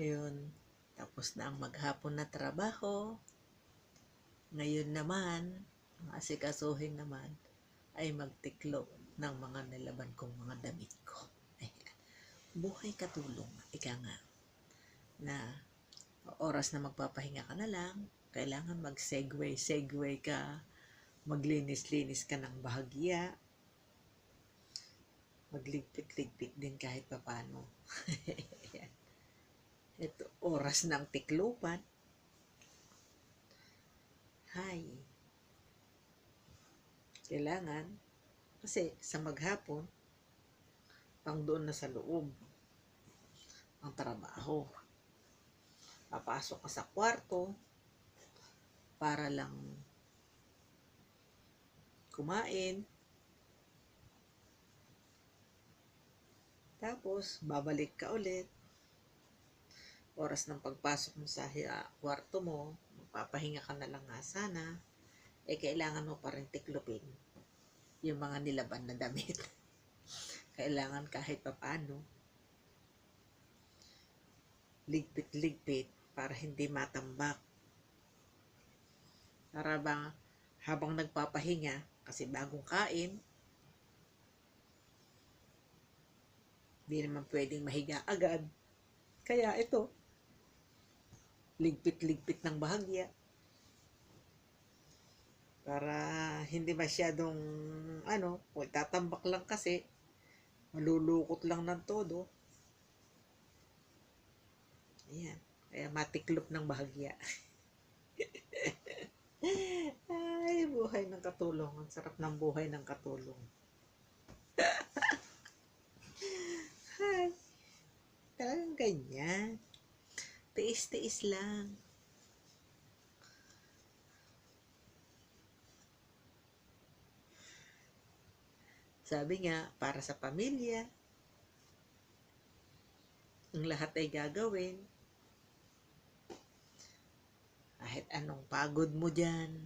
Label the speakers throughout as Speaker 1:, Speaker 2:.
Speaker 1: Yun. Tapos na ang maghapon na trabaho. Ngayon naman, ang asikasuhin naman ay magtiklo ng mga nilaban kong mga damit ko. Ayan. Buhay katulong. Ika nga. Na oras na magpapahinga ka na lang, kailangan mag-segue, segue ka, maglinis-linis ka ng bahagya, magligpit-ligpit din kahit papano. Ito, oras ng tiklupan. Hay. Kailangan, kasi sa maghapon, pang doon na sa loob ang trabaho. Papasok ka sa kwarto para lang kumain. Tapos, babalik ka ulit. Oras ng pagpasok mo sa hi- kwarto mo, magpapahinga ka na lang nga sana, eh kailangan mo pa rin tiklopin yung mga nilaban na damit. kailangan kahit papano, ligpit-ligpit para hindi matambak. Para ba habang nagpapahinga, kasi bagong kain, di naman pwedeng mahiga agad. Kaya ito, ligpit-ligpit ng bahagya. Para hindi masyadong, ano, tatambak lang kasi, malulukot lang ng todo. Ayan. Kaya matiklop ng bahagya. Ay, buhay ng katulong. Ang sarap ng buhay ng katulong. Ay, talagang ganyan. Tiis-tiis lang. Sabi nga, para sa pamilya, ang lahat ay gagawin. Kahit anong pagod mo dyan,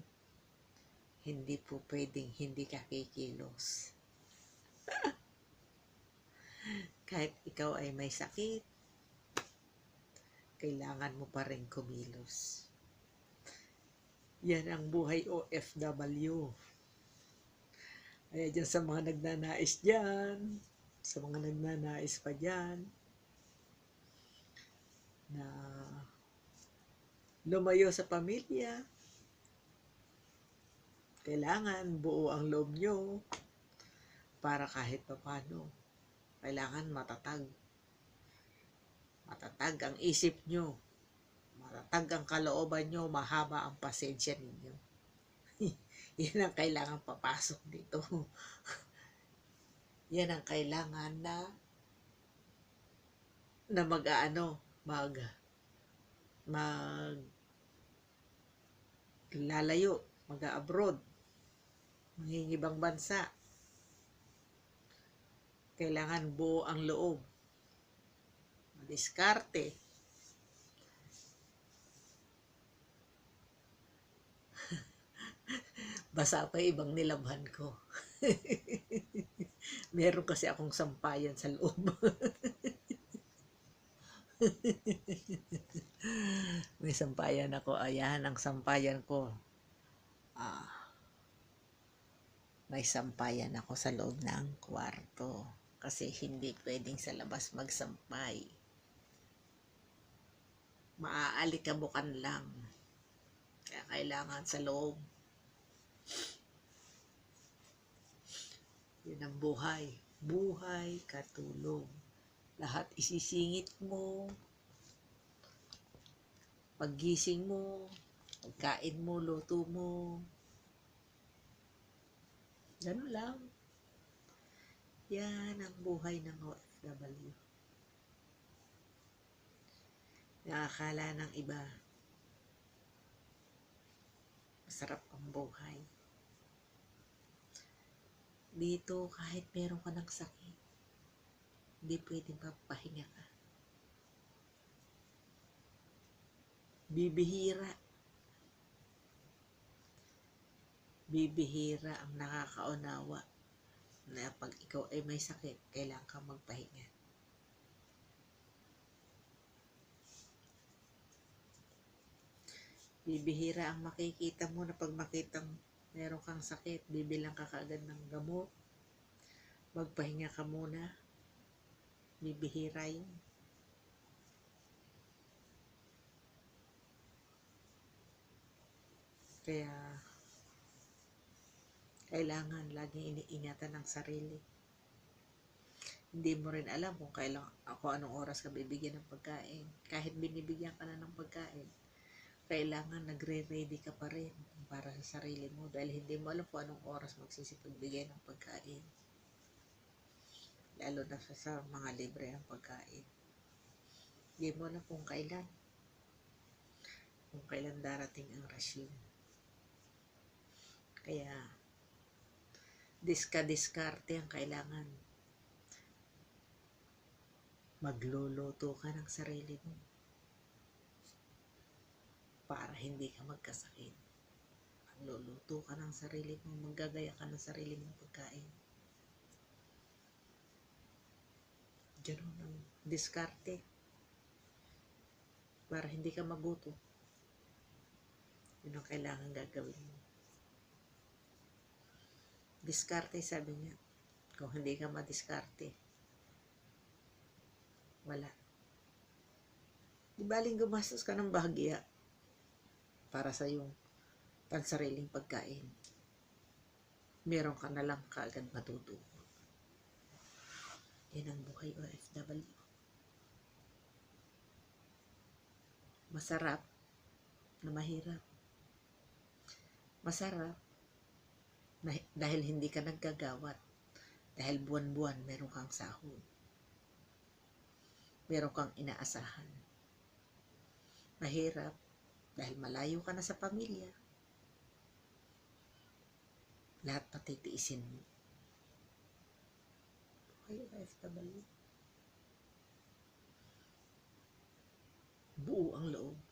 Speaker 1: hindi po pwedeng hindi ka kikilos. Kahit ikaw ay may sakit, kailangan mo pa rin kumilos. Yan ang buhay OFW. Kaya dyan sa mga nagnanais dyan, sa mga nagnanais pa dyan, na lumayo sa pamilya, kailangan buo ang loob nyo para kahit papano, kailangan matatag. Matatag ang isip nyo. Matatag ang kalooban nyo, mahaba ang pasensya ninyo. Yan ang kailangan papasok dito. Yan ang kailangan na na mag-ano, mag mag lalayo, mag-abroad, mangingibang bansa. Kailangan buo ang loob. Madiskarte. Basa pa ibang nilabhan ko. Meron kasi akong sampayan sa loob. May sampayan ako. Ayan, ang sampayan ko. Ah, may sampayan ako sa loob ng kwarto. Kasi hindi pwedeng sa labas magsampay. Maaalikabukan lang. Kaya kailangan sa loob. Yun ang buhay. Buhay, katulong. Lahat isisingit mo. Paggising mo, pagkain mo, luto mo. Ganun lang. Yan ang buhay ng OFW. Nakakala ng iba, masarap ang buhay. Dito, kahit meron ka ng sakit, hindi pwedeng papahinga ka. Bibihira. Bibihira ang nakakaunawa na pag ikaw ay may sakit, kailangan kang magpahinga. Bibihira ang makikita mo na pag makitang meron kang sakit, bibilang ka kaagad ng gamot. Magpahinga ka muna. Bibihira yun. Kaya, kailangan laging iniingatan ng sarili. Hindi mo rin alam kung kailan, ako anong oras ka bibigyan ng pagkain. Kahit binibigyan ka na ng pagkain, kailangan nagre-ready ka pa rin para sa sarili mo dahil hindi mo alam kung anong oras magsisipagbigay ng pagkain. Lalo na sa, sa mga libre ang pagkain. Hindi mo alam kung kailan. Kung kailan darating ang rasyon. Kaya, diska-diskarte ang kailangan. Magluluto ka ng sarili mo para hindi ka magkasakit. Magluluto ka ng sarili mo, maggagaya ka ng sarili mong pagkain. Ganun ang diskarte para hindi ka magutom. Yun ang kailangan gagawin mo. Diskarte, sabi niya. Kung hindi ka madiskarte, wala. Di baling gumastos ka ng bahagya para sa yung pansariling pagkain. Meron ka na lang kaagad matutuwa. Yan ang buhay OFW. Masarap na mahirap. Masarap na, dahil hindi ka naggagawat. Dahil buwan-buwan meron kang sahod. Meron kang inaasahan. Mahirap dahil malayo ka na sa pamilya. Lahat patitiisin mo. Buhay OFW. Buo ang loob.